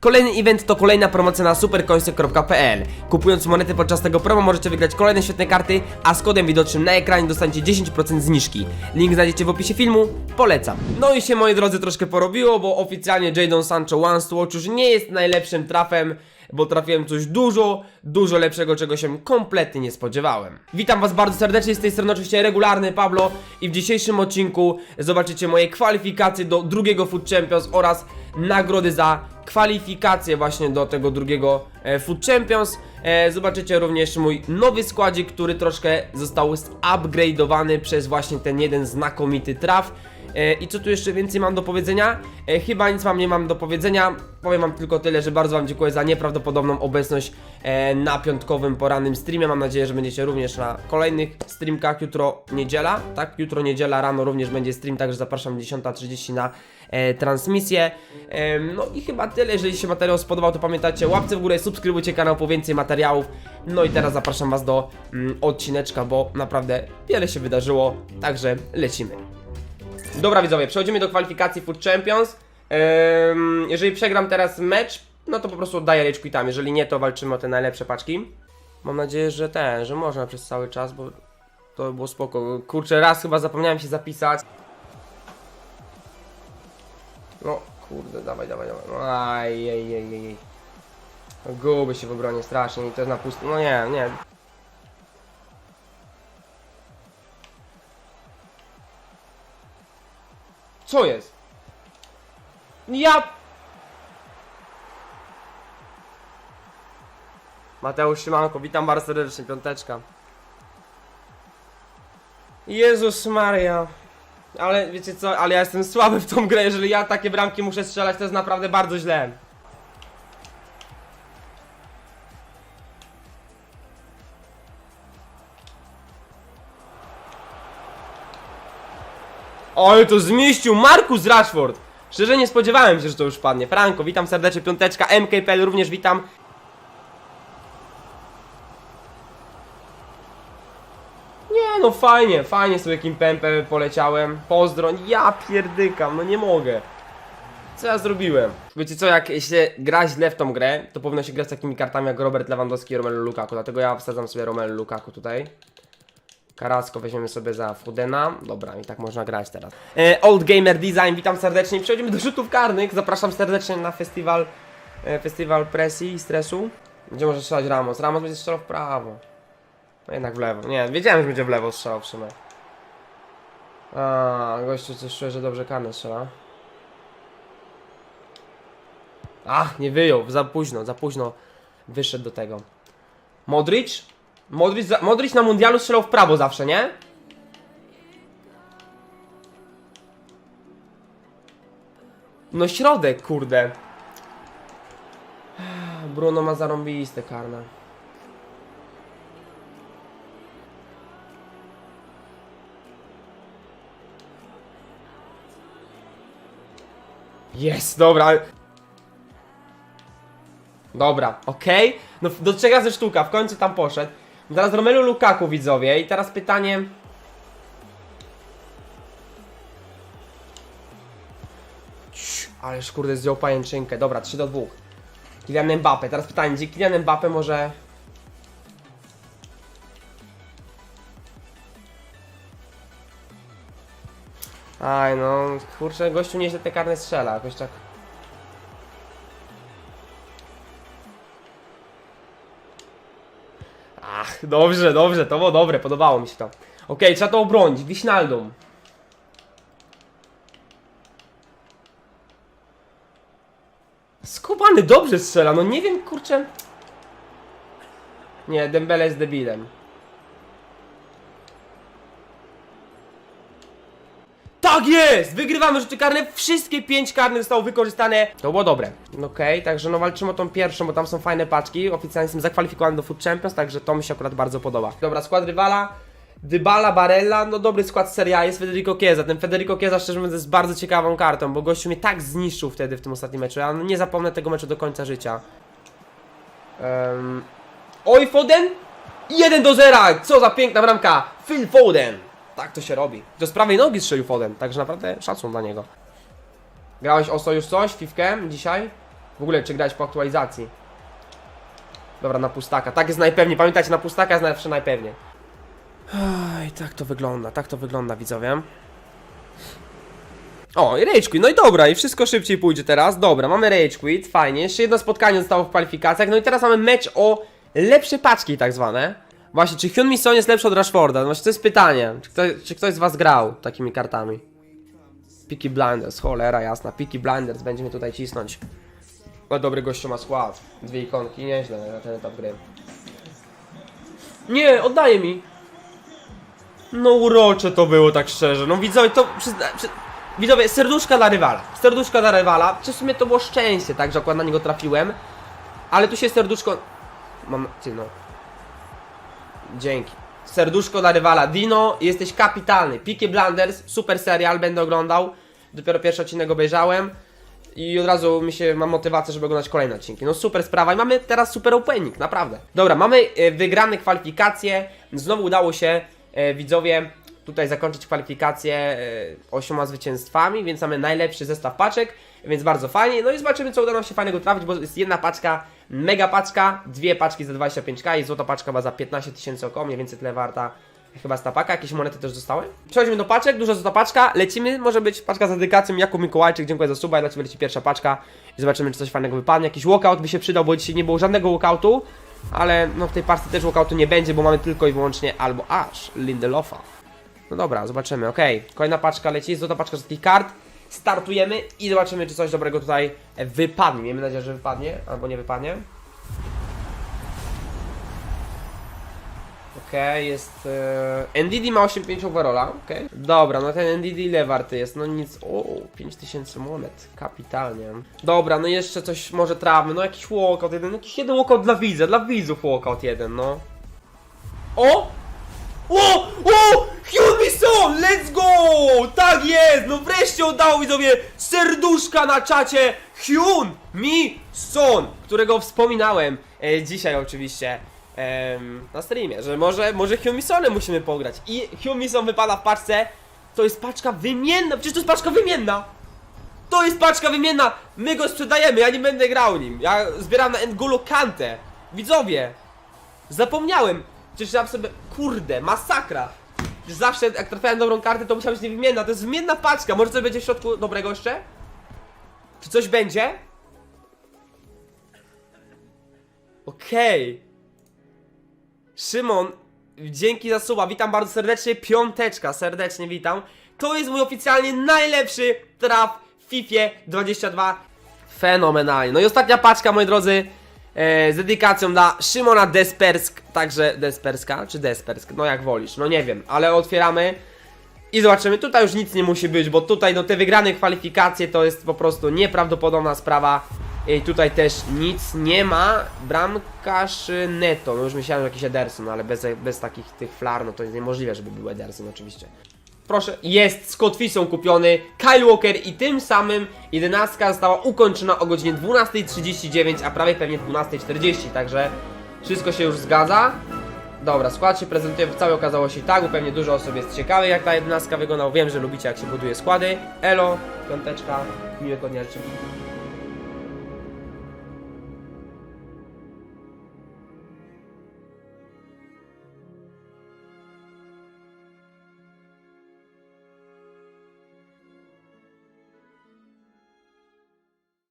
Kolejny event to kolejna promocja na supercoinsy.pl. Kupując monety podczas tego promo możecie wygrać kolejne świetne karty, a z kodem widocznym na ekranie dostaniecie 10% zniżki. Link znajdziecie w opisie filmu, polecam. No i się moi drodzy troszkę porobiło, bo oficjalnie Jadon Sancho Once to Watch już nie jest najlepszym trafem, bo trafiłem coś dużo, dużo lepszego, czego się kompletnie nie spodziewałem. Witam was bardzo serdecznie, z tej strony oczywiście regularny Pablo i w dzisiejszym odcinku zobaczycie moje kwalifikacje do drugiego Food Champions oraz nagrody za kwalifikacje właśnie do tego drugiego e, Food Champions. E, zobaczycie również mój nowy składzik, który troszkę został upgrade'owany przez właśnie ten jeden znakomity traf. E, I co tu jeszcze więcej mam do powiedzenia? E, chyba nic wam nie mam do powiedzenia. Powiem wam tylko tyle, że bardzo wam dziękuję za nieprawdopodobną obecność e, na piątkowym porannym streamie. Mam nadzieję, że będziecie również na kolejnych streamkach. Jutro niedziela, tak? Jutro niedziela rano również będzie stream, także zapraszam 10.30 na transmisję. No i chyba tyle. Jeżeli się materiał spodobał, to pamiętajcie, łapce w górę, subskrybujcie kanał po więcej materiałów. No i teraz zapraszam was do mm, odcineczka, bo naprawdę wiele się wydarzyło, także lecimy. Dobra widzowie, przechodzimy do kwalifikacji Food Champions. Ehm, jeżeli przegram teraz mecz, no to po prostu oddaję rage quitami. Jeżeli nie, to walczymy o te najlepsze paczki. Mam nadzieję, że ten, że można przez cały czas, bo to by było spoko. Kurczę, raz chyba zapomniałem się zapisać. No, kurde, dawaj, dawaj, dawaj. Aj, jej, jej, jej, jej. No, Gubię się w obronie strasznie i to jest na pusto. No nie, nie. Co jest? Ja... Mateusz Szymanko, witam bardzo serdecznie, piąteczka. Jezus Maria. Ale wiecie co, ale ja jestem słaby w tą grę, jeżeli ja takie bramki muszę strzelać, to jest naprawdę bardzo źle. Ale to zmieścił Markus Rashford! Szczerze nie spodziewałem się, że to już padnie. Franko, witam serdecznie, piąteczka, MKPL również witam. Nie no, fajnie, fajnie sobie Kimpempe poleciałem. Pozdro, ja pierdykam, no nie mogę. Co ja zrobiłem? Wiecie co, jak się gra źle w tą grę, to powinno się grać takimi kartami jak Robert Lewandowski i Romelu Lukaku. Dlatego ja wsadzam sobie Romelu Lukaku tutaj. Karasko weźmiemy sobie za Fudena. Dobra, i tak można grać teraz. E, Old Gamer Design, witam serdecznie. Przechodzimy do rzutów karnych. Zapraszam serdecznie na festiwal, e, festiwal presji i stresu. Gdzie może strzelać Ramos? Ramos będzie strzelał w prawo. No jednak w lewo. Nie, wiedziałem, że będzie w lewo strzelał w sumie. A, gościu coś czuje, że dobrze karny strzela. Ach, nie wyjął, za późno, za późno wyszedł do tego. Modric? Modric, za- Modric na mundialu strzelał w prawo zawsze, nie? No środek, kurde. Bruno ma zarąbiste karne. Jest, dobra. Dobra, okej. No do trzech razy sztuka, w końcu tam poszedł. Teraz Romelu Lukaku widzowie i teraz pytanie. Ależ kurde zdjął pajęczynkę. Dobra, 3 do 2. Kylian Mbappe. Teraz pytanie, gdzie Kylian Mbappe może... Aj no, kurczę, gościu nieźle te karne strzela, jakoś tak... dobrze, dobrze, to było dobre, podobało mi się to. Okej, trzeba to obronić, Wisnaldum. Skubany dobrze strzela, no nie wiem, kurczę. Nie, Dembele jest debilem. Tak jest! Wygrywamy rzuty karne, wszystkie pięć karnych zostało wykorzystane. To było dobre. Okej, także no walczymy o tą pierwszą, bo tam są fajne paczki. Oficjalnie jestem zakwalifikowany do Food Champions, także to mi się akurat bardzo podoba. Dobra, skład rywala. Dybala, Barella, no dobry skład Serie A jest Federico Chiesa. Ten Federico Chiesa szczerze mówiąc jest bardzo ciekawą kartą, bo gościu mnie tak zniszczył wtedy w tym ostatnim meczu. Ja nie zapomnę tego meczu do końca życia. Um... Oj, Foden! 1 do 0! Co za piękna bramka! Phil Foden! Tak to się robi. To z prawej nogi strzelił Foden, także naprawdę szacun dla niego. Grałeś oso już coś, fifkę dzisiaj? W ogóle, czy grać po aktualizacji? Dobra, na pustaka. Tak jest najpewniej. Pamiętajcie, na pustaka jest zawsze najpewniej. Oj, tak to wygląda, tak to wygląda, widzowie. O, i Rage Quit, no i dobra, i wszystko szybciej pójdzie teraz. Dobra, mamy Rage Quit, fajnie. Jeszcze jedno spotkanie zostało w kwalifikacjach. No i teraz mamy mecz o lepsze paczki, tak zwane. Właśnie, czy Hyun Mi Son jest lepszy od Rashforda? No właśnie, to jest pytanie. Czy ktoś, czy ktoś z Was grał takimi kartami? Peaky Blinders, cholera jasna. Peaky Blinders będzie mnie tutaj cisnąć. No dobry gościu ma skład. Dwie ikonki, nieźle na ten etap gry. Nie, oddaje mi. No urocze to było, tak szczerze. No widzowie, to. Widzowie, serduszka dla rywala. Serduszka dla rywala. Czy w sumie to było szczęście, tak, że akurat na niego trafiłem. Ale tu się serduszko... Mam... Ty no. Dzięki. Serduszko dla rywala. Dino, jesteś kapitalny. Peaky Blinders, super serial, będę oglądał. Dopiero pierwszy odcinek obejrzałem. I od razu mi się, mam motywację, żeby oglądać kolejne odcinki. No super sprawa i mamy teraz super opening, naprawdę. Dobra, mamy e, wygrane kwalifikacje. Znowu udało się, e, widzowie, tutaj zakończyć kwalifikacje e, osioma zwycięstwami, więc mamy najlepszy zestaw paczek, więc bardzo fajnie. No i zobaczymy, co uda nam się fajnego trafić, bo jest jedna paczka, mega paczka, dwie paczki za 25k i złota paczka chyba za 15 tysięcy około, mniej więcej tyle warta. Chyba stapaka, jakieś monety też zostały. Przechodzimy do paczek, duża złota paczka, lecimy, może być paczka z dedykacją, Jakub Mikołajczyk, dziękuję za suba, dla Ciebie leci pierwsza paczka i zobaczymy, czy coś fajnego wypadnie. Jakiś walkout by się przydał, bo dzisiaj nie było żadnego walkoutu, ale no w tej paczce też walkoutu nie będzie, bo mamy tylko i wyłącznie albo aż Lindelofa. No dobra, zobaczymy, okej. Kolejna paczka leci, złota paczka z takich kart. Startujemy i zobaczymy, czy coś dobrego tutaj wypadnie. Miejmy nadzieję, że wypadnie, albo nie wypadnie. Okej, jest... E... NDD ma 8,5 overalla, okej. Dobra, no ten NDD ile warty jest? No nic, o, 5000 monet, kapitalnie. Dobra, no jeszcze coś może trawmy, no jakiś walkout jeden, jakiś jeden walkout dla widza, dla widzów walkout jeden, no. O! O! O! Hyun Mi Son! Let's go! Tak jest! No wreszcie udało mi sobie serduszka na czacie Hyun Mi Son, którego wspominałem e, dzisiaj oczywiście em, na streamie, że może, może Hyun Mi Sonem musimy pograć. I Hyun Mi Son wypada w paczce. To jest paczka wymienna, przecież to jest paczka wymienna! To jest paczka wymienna! My go sprzedajemy, ja nie będę grał nim. Ja zbieram na N'Golo Kante. Widzowie, Zapomniałem! Przecież sobie. Kurde, masakra! Zawsze jak trafiałem dobrą kartę, to musiała być niewymienna. To jest wymienna paczka. Może coś będzie w środku dobrego jeszcze? Czy coś będzie? Okej. Szymon, dzięki za suba. Witam bardzo serdecznie. Piąteczka, serdecznie witam. To jest mój oficjalnie najlepszy traf w FIFA 22. Fenomenalnie. No i ostatnia paczka, moi drodzy z dedykacją dla Szymona Despersk, także Desperska, czy Despersk, no jak wolisz, no nie wiem, ale otwieramy i zobaczymy, tutaj już nic nie musi być, bo tutaj no te wygrane kwalifikacje to jest po prostu nieprawdopodobna sprawa. I tutaj też nic nie ma, bramkarz y, Neto, no już myślałem, że jakiś Ederson, ale bez, bez takich tych flar, no to jest niemożliwe, żeby był Ederson oczywiście. Proszę, jest z kotwicą kupiony Kyle Walker i tym samym 11 została ukończona o godzinie 12.39, a prawie pewnie 12.40, także wszystko się już zgadza. Dobra, skład się prezentuje w całej okazałości bo pewnie dużo osób jest ciekawych jak ta 11 wyglądała. Wiem, że lubicie jak się buduje składy. Elo, piąteczka, miłego dnia życzę.